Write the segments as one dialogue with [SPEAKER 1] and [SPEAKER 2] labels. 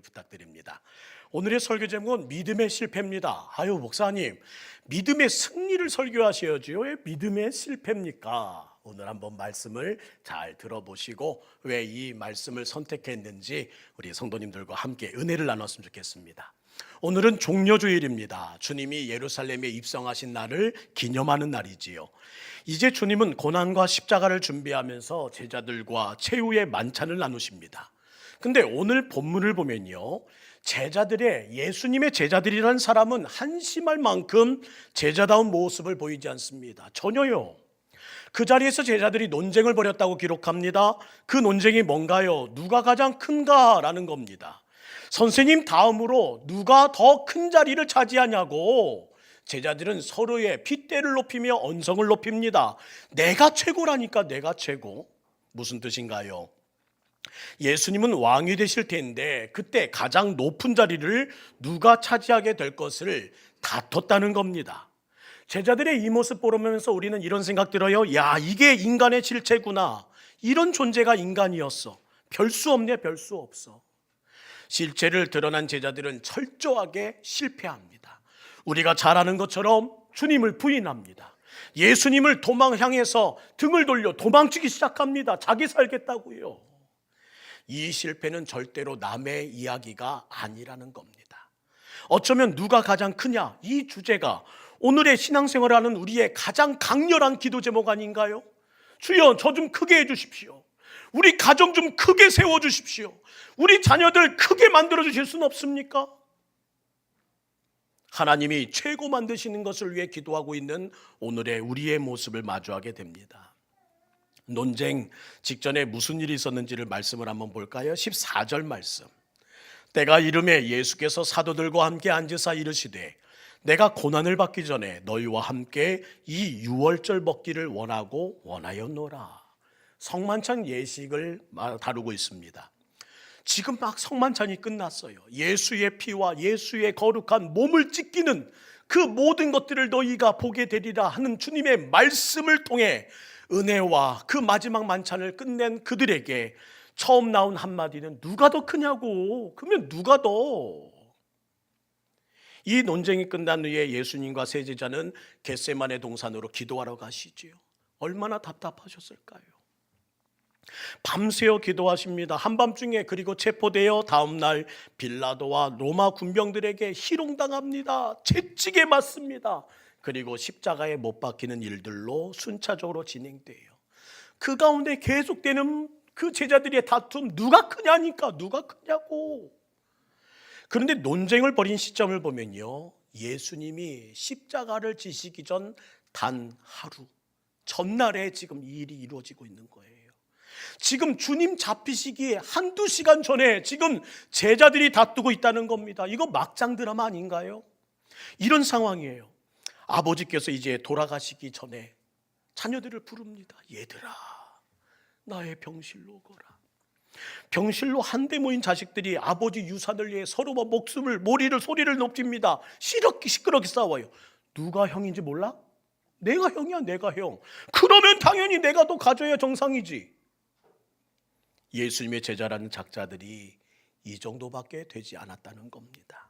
[SPEAKER 1] 부탁드립니다. 오늘의 설교 제목은 믿음의 실패입니다. 아유 목사님, 믿음의 승리를 설교하셔야지요. 왜 믿음의 실패입니까? 오늘 한번 말씀을 잘 들어보시고 왜 이 말씀을 선택했는지 우리 성도님들과 함께 은혜를 나눴으면 좋겠습니다. 오늘은 종려주일입니다. 주님이 예루살렘에 입성하신 날을 기념하는 날이지요. 이제 주님은 고난과 십자가를 준비하면서 제자들과 최후의 만찬을 나누십니다. 근데 오늘 본문을 보면요. 제자들의 예수님의 제자들이라는 사람은 한심할 만큼 제자다운 모습을 보이지 않습니다. 전혀요. 그 자리에서 제자들이 논쟁을 벌였다고 기록합니다. 그 논쟁이 뭔가요? 누가 가장 큰가라는 겁니다. 선생님 다음으로 누가 더 큰 자리를 차지하냐고 제자들은 서로의 핏대를 높이며 언성을 높입니다. 내가 최고라니까 내가 최고. 무슨 뜻인가요? 예수님은 왕이 되실 텐데 그때 가장 높은 자리를 누가 차지하게 될 것을 다퉜다는 겁니다. 제자들의 이 모습 보면서 우리는 이런 생각 들어요. 야, 이게 인간의 실체구나. 이런 존재가 인간이었어. 별 수 없네, 별 수 없어. 실체를 드러난 제자들은 철저하게 실패합니다. 우리가 잘 아는 것처럼 주님을 부인합니다. 예수님을 도망 향해서 등을 돌려 도망치기 시작합니다. 자기 살겠다고요. 이 실패는 절대로 남의 이야기가 아니라는 겁니다. 어쩌면 누가 가장 크냐? 이 주제가 오늘의 신앙생활하는 우리의 가장 강렬한 기도 제목 아닌가요? 주여, 저 좀 크게 해주십시오. 우리 가정 좀 크게 세워주십시오. 우리 자녀들 크게 만들어 주실 수는 없습니까? 하나님이 최고 만드시는 것을 위해 기도하고 있는 오늘의 우리의 모습을 마주하게 됩니다. 논쟁 직전에 무슨 일이 있었는지를 말씀을 한번 볼까요? 14절 말씀. 때가 이름에 예수께서 사도들과 함께 앉으사 이르시되 내가 고난을 받기 전에 너희와 함께 이 유월절 먹기를 원하고 원하였노라. 성만찬 예식을 다루고 있습니다. 지금 막 성만찬이 끝났어요. 예수의 피와 예수의 거룩한 몸을 찢기는 그 모든 것들을 너희가 보게 되리라 하는 주님의 말씀을 통해 은혜와 그 마지막 만찬을 끝낸 그들에게 처음 나온 한마디는 누가 더 크냐고. 그러면 누가 더? 이 논쟁이 끝난 후에 예수님과 세제자는 겟세만의 동산으로 기도하러 가시지요. 얼마나 답답하셨을까요? 밤새워 기도하십니다. 한밤중에 그리고 체포되어 다음 날 빌라도와 로마 군병들에게 희롱당합니다. 채찍에 맞습니다. 그리고 십자가에 못 박히는 일들로 순차적으로 진행돼요. 그 가운데 계속되는 그 제자들의 다툼 누가 크냐니까 누가 크냐고. 그런데 논쟁을 벌인 시점을 보면요. 예수님이 십자가를 지시기 전 단 하루 전날에 지금 이 일이 이루어지고 있는 거예요. 지금 주님 잡히시기에 한두 시간 전에 지금 제자들이 다투고 있다는 겁니다. 이거 막장 드라마 아닌가요? 이런 상황이에요. 아버지께서 이제 돌아가시기 전에 자녀들을 부릅니다. 얘들아, 나의 병실로 오거라. 병실로 한데 모인 자식들이 아버지 유산을 위해 서로 뭐 목숨을 머리를 소리를 높입니다. 시럽게 시끄럽게 싸워요. 누가 형인지 몰라? 내가 형이야, 내가 형. 그러면 당연히 내가 더 가져야 정상이지. 예수님의 제자라는 작자들이 이 정도밖에 되지 않았다는 겁니다.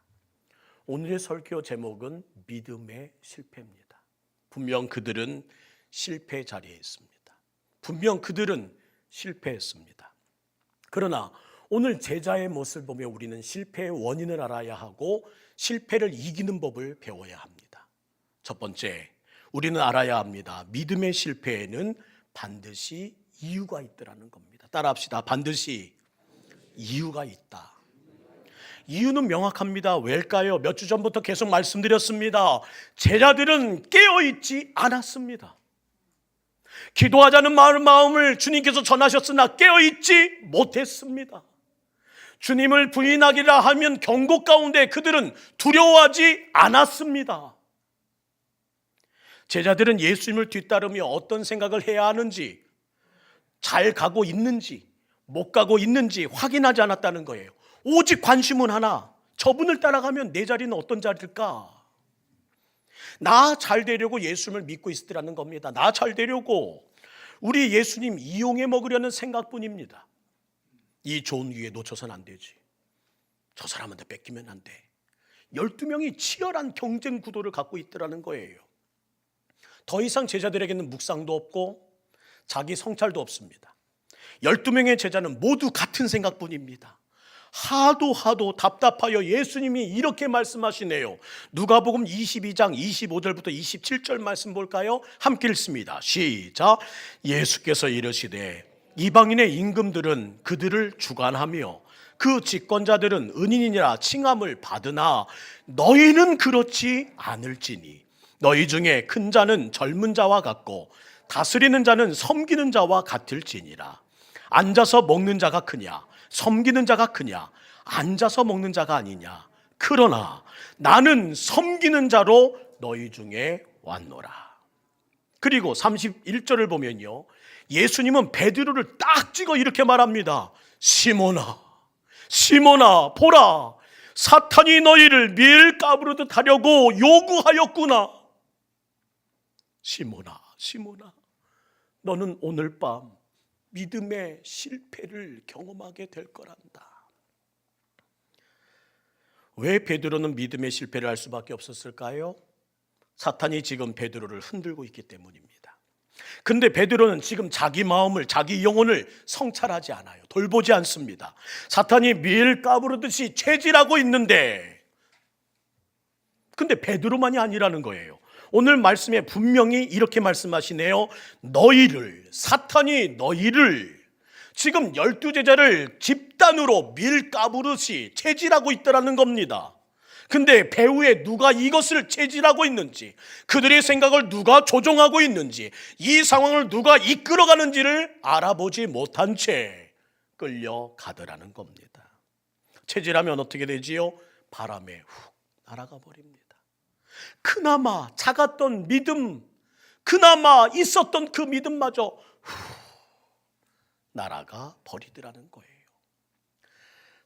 [SPEAKER 1] 오늘의 설교 제목은 믿음의 실패입니다. 분명 그들은 실패 자리에 있습니다. 분명 그들은 실패했습니다. 그러나 오늘 제자의 모습을 보며 우리는 실패의 원인을 알아야 하고 실패를 이기는 법을 배워야 합니다. 첫 번째, 우리는 알아야 합니다. 믿음의 실패에는 반드시 이유가 있더라는 겁니다. 따라합시다. 반드시 이유가 있다. 이유는 명확합니다. 왜일까요? 몇 주 전부터 계속 말씀드렸습니다. 제자들은 깨어있지 않았습니다. 기도하자는 마음을 주님께서 전하셨으나 깨어있지 못했습니다. 주님을 부인하기라 하면 경고 가운데 그들은 두려워하지 않았습니다. 제자들은 예수님을 뒤따르며 어떤 생각을 해야 하는지, 잘 가고 있는지, 못 가고 있는지 확인하지 않았다는 거예요. 오직 관심은 하나. 저분을 따라가면 내 자리는 어떤 자리일까? 나 잘 되려고 예수님을 믿고 있으라는 겁니다. 나 잘 되려고 우리 예수님 이용해 먹으려는 생각뿐입니다. 이 좋은 기회 놓쳐서는 안 되지. 저 사람한테 뺏기면 안 돼. 12명이 치열한 경쟁 구도를 갖고 있더라는 거예요. 더 이상 제자들에게는 묵상도 없고 자기 성찰도 없습니다. 12명의 제자는 모두 같은 생각뿐입니다. 하도 하도 답답하여 예수님이 이렇게 말씀하시네요. 누가복음 22장 25절부터 27절 말씀 볼까요? 함께 읽습니다. 시작. 예수께서 이르시되 이방인의 임금들은 그들을 주관하며 그 집권자들은 은인이라 칭함을 받으나 너희는 그렇지 않을지니 너희 중에 큰 자는 젊은 자와 같고 다스리는 자는 섬기는 자와 같을지니라 앉아서 먹는 자가 크냐 섬기는 자가 크냐 앉아서 먹는 자가 아니냐 그러나 나는 섬기는 자로 너희 중에 왔노라 그리고 31절을 보면요. 예수님은 베드로를 딱 찍어 이렇게 말합니다. 시몬아, 시몬아, 보라. 사탄이 너희를 밀가부르듯 하려고 요구하였구나. 시몬아, 시몬아. 너는 오늘 밤 믿음의 실패를 경험하게 될 거란다. 왜 베드로는 믿음의 실패를 할 수밖에 없었을까요? 사탄이 지금 베드로를 흔들고 있기 때문입니다. 근데 베드로는 지금 자기 마음을 자기 영혼을 성찰하지 않아요. 돌보지 않습니다. 사탄이 밀 까부르듯이 체질하고 있는데 근데 베드로만이 아니라는 거예요. 오늘 말씀에 분명히 이렇게 말씀하시네요. 너희를 사탄이 너희를 지금 열두 제자를 집단으로 밀 까부르시 체질하고 있다라는 겁니다. 근데 배후에 누가 이것을 체질하고 있는지, 그들의 생각을 누가 조종하고 있는지, 이 상황을 누가 이끌어가는지를 알아보지 못한 채 끌려가더라는 겁니다. 체질하면 어떻게 되지요? 바람에 훅 날아가 버립니다. 그나마 작았던 믿음, 그나마 있었던 그 믿음마저 후 날아가 버리더라는 거예요.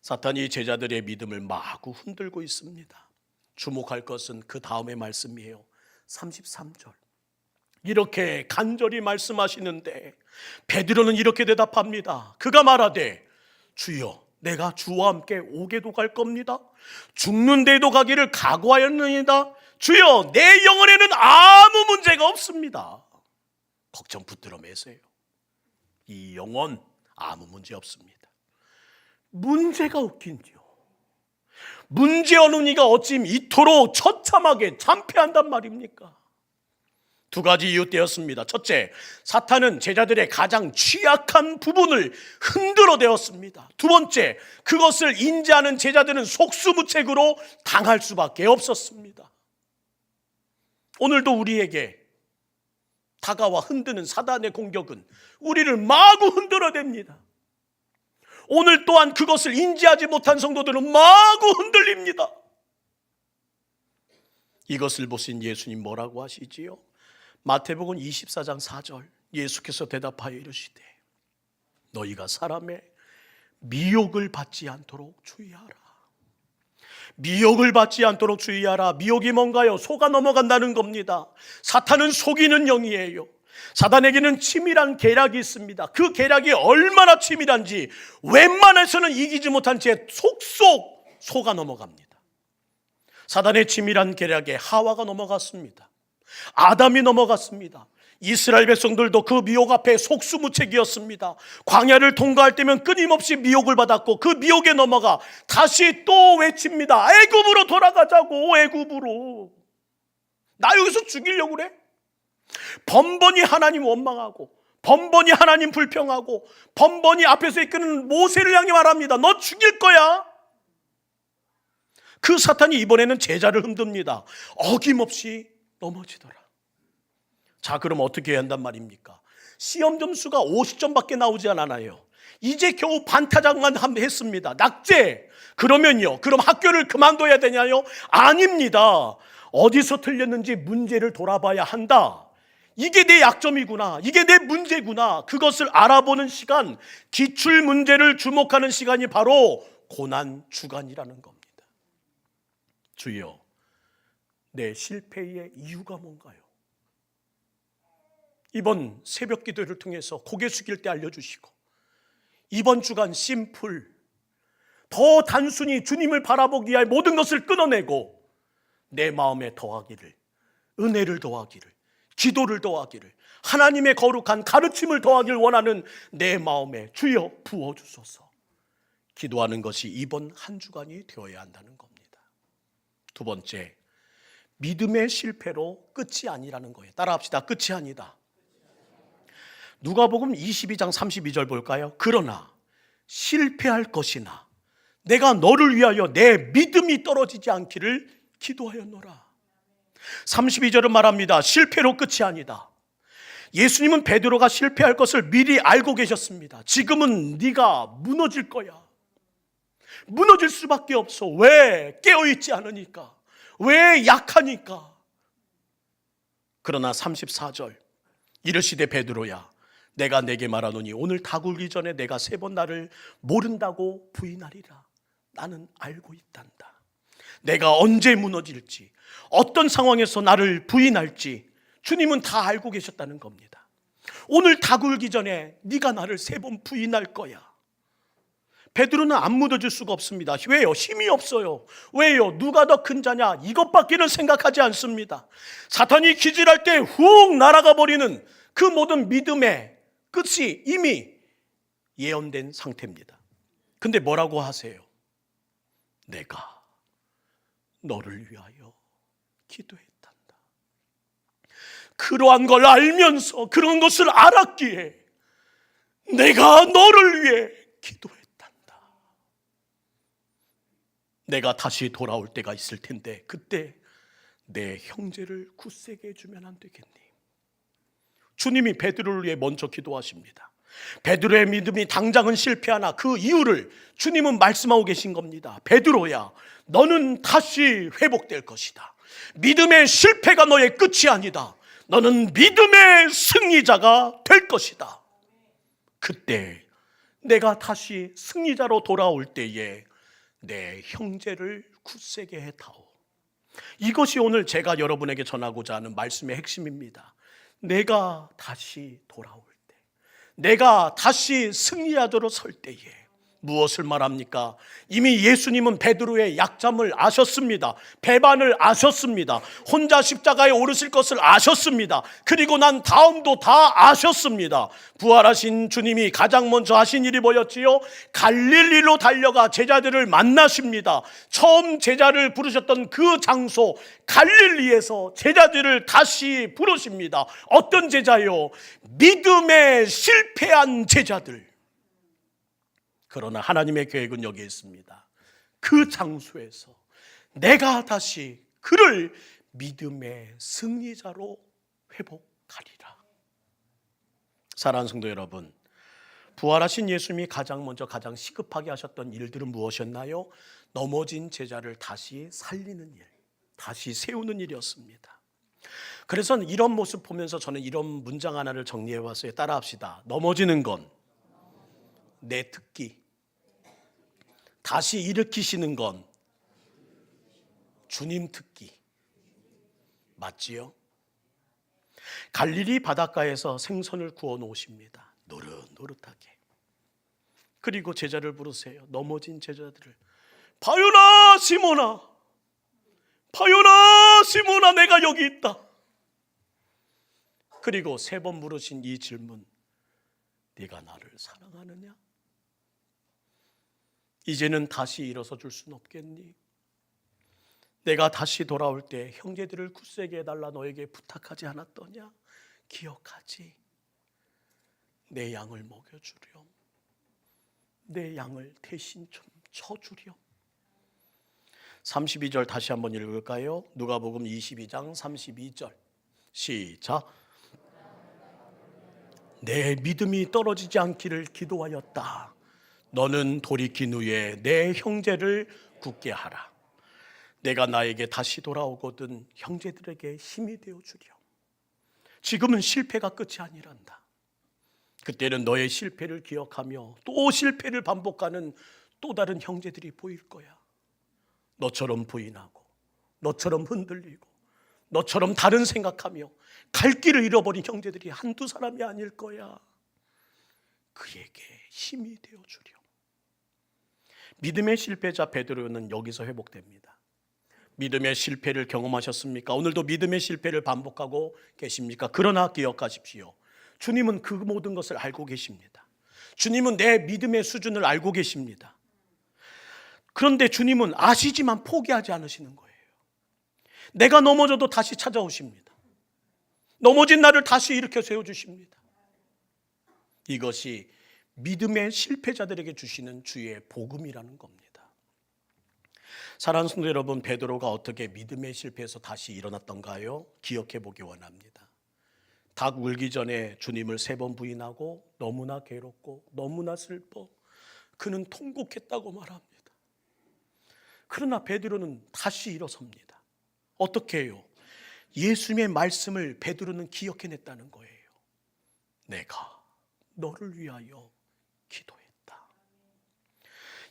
[SPEAKER 1] 사탄이 제자들의 믿음을 마구 흔들고 있습니다. 주목할 것은 그 다음의 말씀이에요. 33절. 이렇게 간절히 말씀하시는데 베드로는 이렇게 대답합니다. 그가 말하되 주여 내가 주와 함께 오게도 갈 겁니다. 죽는 데도 가기를 각오하였느니라. 주여 내 영혼에는 아무 문제가 없습니다. 걱정 붙들어 매세요. 이 영혼 아무 문제 없습니다. 문제가 없긴요. 문제 없는 이가 어찌 이토록 처참하게 참패한단 말입니까? 두 가지 이유 때였습니다. 첫째, 사탄은 제자들의 가장 취약한 부분을 흔들어 대었습니다. 두 번째, 그것을 인지하는 제자들은 속수무책으로 당할 수밖에 없었습니다. 오늘도 우리에게 다가와 흔드는 사단의 공격은 우리를 마구 흔들어 댑니다. 오늘 또한 그것을 인지하지 못한 성도들은 마구 흔들립니다. 이것을 보신 예수님 뭐라고 하시지요? 마태복음 24장 4절 예수께서 대답하여 이르시되 너희가 사람의 미혹을 받지 않도록 주의하라. 미혹을 받지 않도록 주의하라. 미혹이 뭔가요? 속아 넘어간다는 겁니다. 사탄은 속이는 영이에요. 사단에게는 치밀한 계략이 있습니다. 그 계략이 얼마나 치밀한지 웬만해서는 이기지 못한 채 속속 속아 넘어갑니다. 사단의 치밀한 계략에 하와가 넘어갔습니다. 아담이 넘어갔습니다. 이스라엘 백성들도 그 미혹 앞에 속수무책이었습니다. 광야를 통과할 때면 끊임없이 미혹을 받았고 그 미혹에 넘어가 다시 또 외칩니다. 애굽으로 돌아가자고 애굽으로. 나 여기서 죽이려고 그래? 번번이 하나님 원망하고 번번이 하나님 불평하고 번번이 앞에서 이끄는 모세를 향해 말합니다. 너 죽일 거야. 그 사탄이 이번에는 제자를 흔듭니다. 어김없이 넘어지더라. 자, 그럼 어떻게 해야 한단 말입니까? 시험 점수가 50점밖에 나오지 않아요. 이제 겨우 반타작만 했습니다. 낙제. 그러면요. 그럼 학교를 그만둬야 되냐요? 아닙니다. 어디서 틀렸는지 문제를 돌아봐야 한다. 이게 내 약점이구나. 이게 내 문제구나. 그것을 알아보는 시간, 기출 문제를 주목하는 시간이 바로 고난 주간이라는 겁니다. 주여, 내 실패의 이유가 뭔가요? 이번 새벽 기도를 통해서 고개 숙일 때 알려주시고, 이번 주간 심플, 더 단순히 주님을 바라보기 위해 모든 것을 끊어내고 내 마음에 더하기를 은혜를 더하기를 기도를 더하기를 하나님의 거룩한 가르침을 더하기를 원하는 내 마음에 주여 부어 주소서. 기도하는 것이 이번 한 주간이 되어야 한다는 겁니다. 두 번째, 믿음의 실패로 끝이 아니라는 거예요. 따라합시다. 끝이 아니다. 누가복음 22장 32절 볼까요? 그러나 실패할 것이나 내가 너를 위하여 내 믿음이 떨어지지 않기를 기도하였노라. 32절은 말합니다. 실패로 끝이 아니다. 예수님은 베드로가 실패할 것을 미리 알고 계셨습니다. 지금은 네가 무너질 거야. 무너질 수밖에 없어. 왜? 깨어 있지 않으니까. 왜 약하니까. 그러나 34절 이르시되 베드로야 내가 내게 말하노니 오늘 다 굴기 전에 내가 세 번 나를 모른다고 부인하리라. 나는 알고 있단다. 내가 언제 무너질지, 어떤 상황에서 나를 부인할지 주님은 다 알고 계셨다는 겁니다. 오늘 다 굴기 전에 네가 나를 세 번 부인할 거야. 베드로는 안 묻어줄 수가 없습니다. 왜요? 힘이 없어요. 왜요? 누가 더 큰 자냐? 이것밖에는 생각하지 않습니다. 사탄이 기질할 때 훅 날아가 버리는 그 모든 믿음의 끝이 이미 예언된 상태입니다. 근데 뭐라고 하세요? 내가 너를 위하여 기도했단다. 그러한 걸 알면서 그런 것을 알았기에 내가 너를 위해 기도했단다. 내가 다시 돌아올 때가 있을 텐데 그때 내 형제를 굳세게 해주면 안 되겠니? 주님이 베드로를 위해 먼저 기도하십니다. 베드로의 믿음이 당장은 실패하나 그 이유를 주님은 말씀하고 계신 겁니다. 베드로야, 너는 다시 회복될 것이다. 믿음의 실패가 너의 끝이 아니다. 너는 믿음의 승리자가 될 것이다. 그때 내가 다시 승리자로 돌아올 때에 내 형제를 굳세게 해다오. 이것이 오늘 제가 여러분에게 전하고자 하는 말씀의 핵심입니다. 내가 다시 돌아올 때, 내가 다시 승리하도록 설 때에 무엇을 말합니까? 이미 예수님은 베드로의 약점을 아셨습니다. 배반을 아셨습니다. 혼자 십자가에 오르실 것을 아셨습니다. 그리고 난 다음도 다 아셨습니다. 부활하신 주님이 가장 먼저 하신 일이 뭐였지요? 갈릴리로 달려가 제자들을 만나십니다. 처음 제자를 부르셨던 그 장소 갈릴리에서 제자들을 다시 부르십니다. 어떤 제자요? 믿음에 실패한 제자들. 그러나 하나님의 계획은 여기 있습니다. 그 장소에서 내가 다시 그를 믿음의 승리자로 회복하리라. 사랑하는 성도 여러분, 부활하신 예수님이 가장 먼저 가장 시급하게 하셨던 일들은 무엇이었나요? 넘어진 제자를 다시 살리는 일, 다시 세우는 일이었습니다. 그래서 이런 모습 보면서 저는 이런 문장 하나를 정리해 봤어요. 따라합시다. 넘어지는 건 내 특기. 다시 일으키시는 건 주님 특기. 맞지요? 갈릴리 바닷가에서 생선을 구워 놓으십니다. 노릇노릇하게. 그리고 제자를 부르세요. 넘어진 제자들을. 바요나 시모나. 바요나 시모나 내가 여기 있다. 그리고 세 번 물으신 이 질문. 네가 나를 사랑하느냐? 이제는 다시 일어서 줄 수는 없겠니? 내가 다시 돌아올 때 형제들을 굳세게 해달라 너에게 부탁하지 않았더냐? 기억하지? 내 양을 먹여주렴. 내 양을 대신 좀 쳐주렴. 32절 다시 한번 읽을까요? 누가복음 22장 32절. 시작. 내 믿음이 떨어지지 않기를 기도하였다. 너는 돌이킨 후에 내 형제를 굳게 하라. 내가 나에게 다시 돌아오거든 형제들에게 힘이 되어 주렴. 지금은 실패가 끝이 아니란다. 그때는 너의 실패를 기억하며 또 실패를 반복하는 또 다른 형제들이 보일 거야. 너처럼 부인하고, 너처럼 흔들리고, 너처럼 다른 생각하며 갈 길을 잃어버린 형제들이 한두 사람이 아닐 거야. 그에게 힘이 되어 주렴. 믿음의 실패자 베드로는 여기서 회복됩니다. 믿음의 실패를 경험하셨습니까? 오늘도 믿음의 실패를 반복하고 계십니까? 그러나 기억하십시오. 주님은 그 모든 것을 알고 계십니다. 주님은 내 믿음의 수준을 알고 계십니다. 그런데 주님은 아시지만 포기하지 않으시는 거예요. 내가 넘어져도 다시 찾아오십니다. 넘어진 나를 다시 일으켜 세워주십니다. 이것이 믿음의 실패자들에게 주시는 주의 복음이라는 겁니다. 사랑하는 성도 여러분, 베드로가 어떻게 믿음의 실패에서 다시 일어났던가요? 기억해 보기 원합니다. 닭 울기 전에 주님을 세 번 부인하고 너무나 괴롭고 너무나 슬퍼 그는 통곡했다고 말합니다. 그러나 베드로는 다시 일어섭니다. 어떻게 해요? 예수님의 말씀을 베드로는 기억해냈다는 거예요. 내가 너를 위하여 기도했다.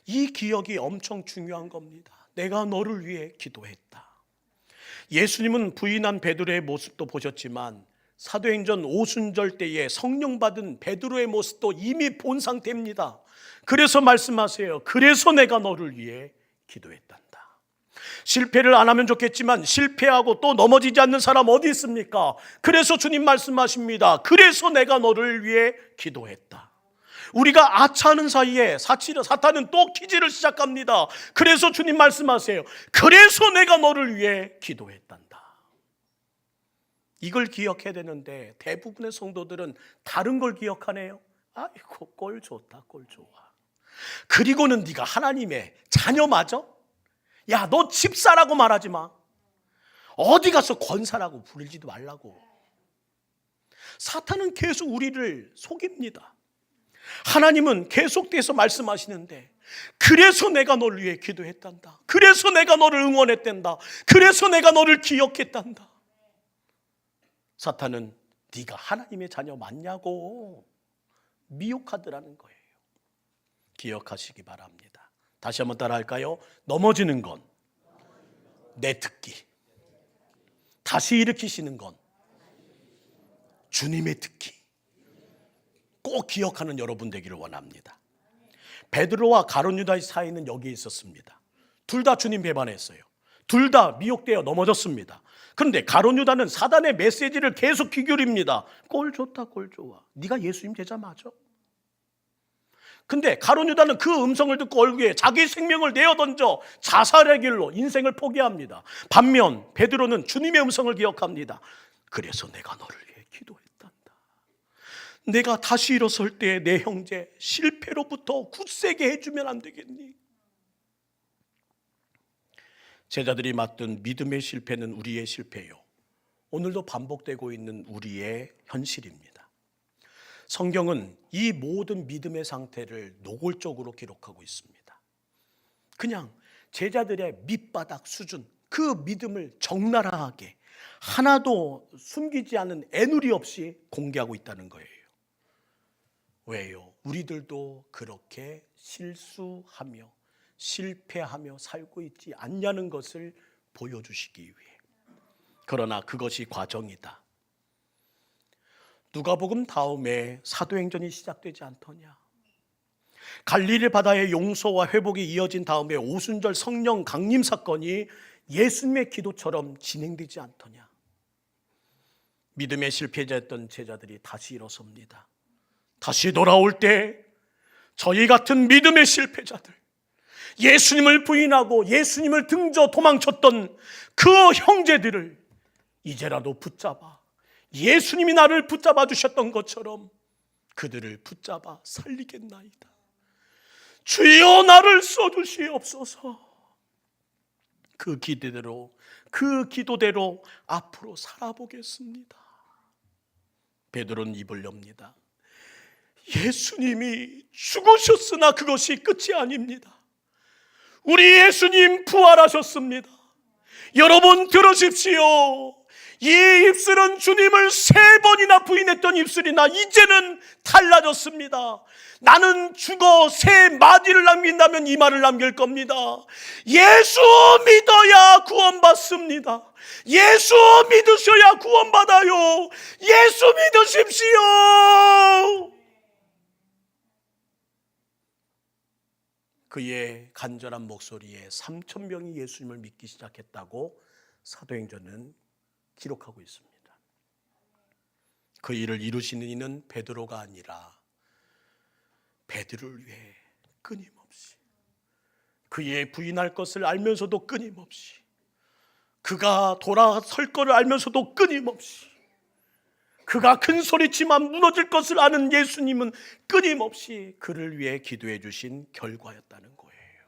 [SPEAKER 1] 이 기억이 엄청 중요한 겁니다. 내가 너를 위해 기도했다. 예수님은 부인한 베드로의 모습도 보셨지만 사도행전 오순절 때에 성령 받은 베드로의 모습도 이미 본 상태입니다. 그래서 말씀하세요. 그래서 내가 너를 위해 기도했단다. 실패를 안 하면 좋겠지만 실패하고 또 넘어지지 않는 사람 어디 있습니까? 그래서 주님 말씀하십니다. 그래서 내가 너를 위해 기도했다. 우리가 아차하는 사이에 사치를 사탄은 또 기지를 시작합니다. 그래서 주님 말씀하세요. 그래서 내가 너를 위해 기도했단다. 이걸 기억해야 되는데 대부분의 성도들은 다른 걸 기억하네요. 아이고 꼴 좋다 꼴 좋아. 그리고는 네가 하나님의 자녀 맞아? 야 너 집사라고 말하지 마. 어디 가서 권사라고 부르지도 말라고. 사탄은 계속 우리를 속입니다. 하나님은 계속돼서 말씀하시는데 그래서 내가 너를 위해 기도했단다. 그래서 내가 너를 응원했단다. 그래서 내가 너를 기억했단다. 사탄은 네가 하나님의 자녀 맞냐고 미혹하더라는 거예요. 기억하시기 바랍니다. 다시 한번 따라할까요? 넘어지는 건 내 특기. 다시 일으키시는 건 주님의 특기. 꼭 기억하는 여러분 되기를 원합니다. 베드로와 가론 유다의 사이는 여기에 있었습니다. 둘 다 주님 배반했어요. 둘 다 미혹되어 넘어졌습니다. 그런데 가론 유다는 사단의 메시지를 계속 귀결입니다. 꼴 좋다, 꼴 좋아. 네가 예수님 제자 맞아? 근데 가론 유다는 그 음성을 듣고 얼굴에 자기 생명을 내어 던져 자살의 길로 인생을 포기합니다. 반면 베드로는 주님의 음성을 기억합니다. 그래서 내가 너를 위해 기도했단다. 내가 다시 일어설 때내 형제 실패로부터 굳세게 해주면 안 되겠니? 제자들이 맡은 믿음의 실패는 우리의 실패요. 오늘도 반복되고 있는 우리의 현실입니다. 성경은 이 모든 믿음의 상태를 노골적으로 기록하고 있습니다. 그냥 제자들의 밑바닥 수준, 그 믿음을 적나라하게 하나도 숨기지 않은 애누리 없이 공개하고 있다는 거예요. 왜요? 우리들도 그렇게 실수하며 실패하며 살고 있지 않냐는 것을 보여주시기 위해. 그러나 그것이 과정이다. 누가복음 다음에 사도행전이 시작되지 않더냐? 갈릴리 바다의 용서와 회복이 이어진 다음에 오순절 성령 강림 사건이 예수님의 기도처럼 진행되지 않더냐? 믿음의 실패자였던 제자들이 다시 일어섭니다. 다시 돌아올 때 저희 같은 믿음의 실패자들, 예수님을 부인하고 예수님을 등져 도망쳤던 그 형제들을 이제라도 붙잡아 예수님이 나를 붙잡아 주셨던 것처럼 그들을 붙잡아 살리겠나이다. 주여 나를 써주시옵소서. 그 기대대로 그 기도대로 앞으로 살아보겠습니다. 베드로는 입을 엽니다. 예수님이 죽으셨으나 그것이 끝이 아닙니다. 우리 예수님 부활하셨습니다. 여러분 들으십시오. 이 입술은 주님을 세 번이나 부인했던 입술이나 이제는 달라졌습니다. 나는 죽어 새 마디를 남긴다면 이 말을 남길 겁니다. 예수 믿어야 구원받습니다. 예수 믿으셔야 구원받아요. 예수 믿으십시오. 그의 간절한 목소리에 3천 명이 예수님을 믿기 시작했다고 사도행전은 기록하고 있습니다. 그 일을 이루시는 이는 베드로가 아니라 베드로를 위해 끊임없이 그의 부인할 것을 알면서도 끊임없이 그가 돌아설 것을 알면서도 끊임없이 그가 큰 소리치만 무너질 것을 아는 예수님은 끊임없이 그를 위해 기도해 주신 결과였다는 거예요.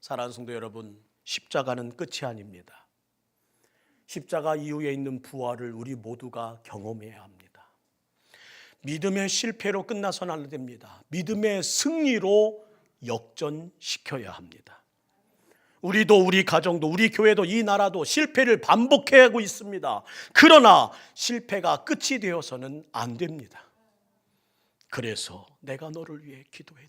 [SPEAKER 1] 사랑하는 성도 여러분, 십자가는 끝이 아닙니다. 십자가 이후에 있는 부활을 우리 모두가 경험해야 합니다. 믿음의 실패로 끝나서는 안 됩니다. 믿음의 승리로 역전시켜야 합니다. 우리도 우리 가정도 우리 교회도 이 나라도 실패를 반복해 하고 있습니다. 그러나 실패가 끝이 되어서는 안 됩니다. 그래서 내가 너를 위해 기도했다.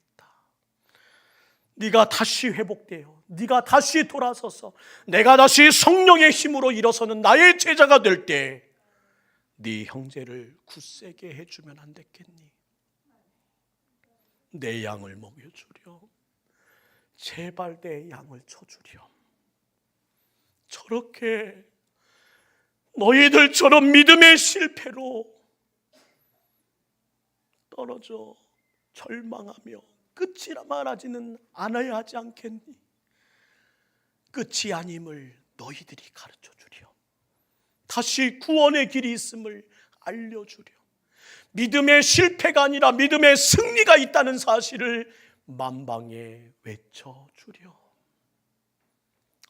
[SPEAKER 1] 네가 다시 회복되어 네가 다시 돌아서서 내가 다시 성령의 힘으로 일어서는 나의 제자가 될 때 네 형제를 굳세게 해주면 안 됐겠니? 내 양을 먹여주렴. 제발 내 양을 쳐주렴. 저렇게 너희들처럼 믿음의 실패로 떨어져 절망하며 끝이라 말하지는 않아야 하지 않겠니? 끝이 아님을 너희들이 가르쳐 주렴. 다시 구원의 길이 있음을 알려주렴. 믿음의 실패가 아니라 믿음의 승리가 있다는 사실을 만방에 외쳐주렴.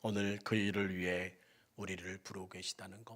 [SPEAKER 1] 오늘 그 일을 위해 우리를 부르고 계시다는 것